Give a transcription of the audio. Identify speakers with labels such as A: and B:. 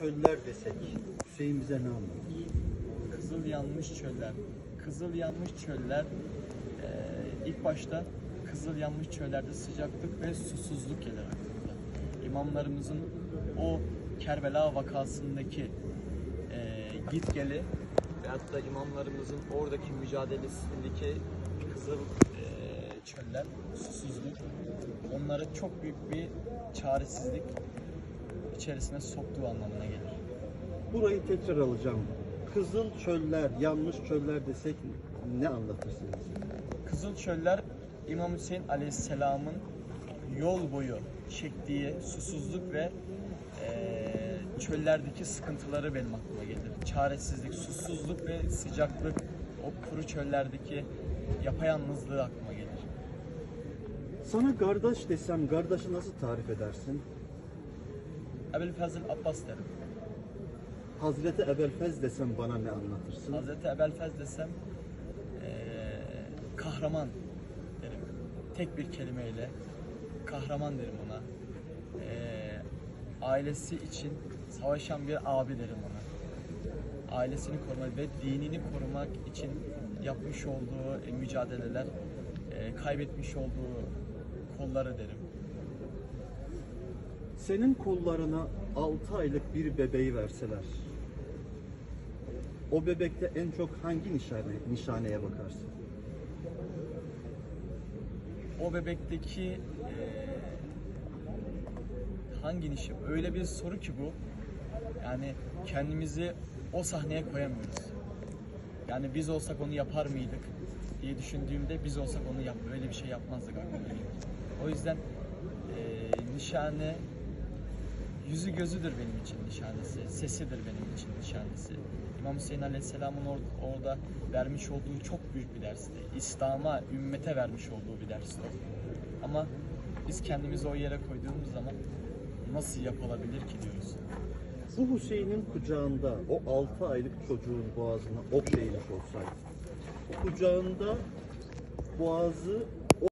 A: Çöller desek Hüseyin bize ne anlatır?
B: Kızıl yanmış çöller. Kızıl yanmış çöller eee, ilk başta kızıl yanmış çöllerde sıcaklık ve susuzluk gelir aklımıza. İmamlarımızın o Kerbela vakasındaki eee git geli veyahut da imamlarımızın oradaki mücadelesindeki kızıl eee, çöller, susuzluk onları çok büyük bir çaresizlik içerisine soktuğu anlamına gelir.
A: Burayı tekrar alacağım. Kızıl çöller, yanmış çöller desek ne anlatırsınız?
B: Kızıl Çöller İmam Hüseyin Aleyhisselam'ın yol boyu çektiği susuzluk ve eee, çöllerdeki sıkıntıları benim aklıma gelir. Çaresizlik, susuzluk ve sıcaklık, o kuru çöllerdeki yapayalnızlığı aklıma gelir.
A: Sana kardeş desem kardeşi nasıl tarif edersin?
B: Ebelfazıl Abbas derim.
A: Hazreti Ebelfez desem bana ne anlatırsın?
B: Hazreti Ebelfez desem eee, kahraman derim. Tek bir kelimeyle kahraman derim ona. Eee, ailesi için savaşan bir abi derim ona. Ailesini korumak ve dinini korumak için yapmış olduğu e, mücadeleler, eee, kaybetmiş olduğu kolları derim.
A: Senin kollarına 6 aylık bir bebeği verseler, o bebekte en çok hangi nişane, nişaneye bakarsın?
B: o bebekteki eee, hangi nişi? Öyle bir soru ki bu. Yani kendimizi o sahneye koyamıyoruz. Yani biz olsak onu yapar mıydık diye düşündüğümde biz olsak onu yap öyle bir şey yapmazdık aklıma. O yüzden eee, nişane yüzü gözüdür benim için nişanesi, sesidir benim için nişanesi. İmam Hüseyin Aleyhisselam'ın or- orada vermiş olduğu çok büyük bir dersti. İslam'a, ümmete vermiş olduğu bir dersti. Ama biz kendimizi o yere koyduğumuz zaman nasıl yapılabilir ki diyoruz.
A: Bu Hüseyin'in kucağında o 6 aylık çocuğun boğazına ok değmiş olsaydı, kucağında boğazı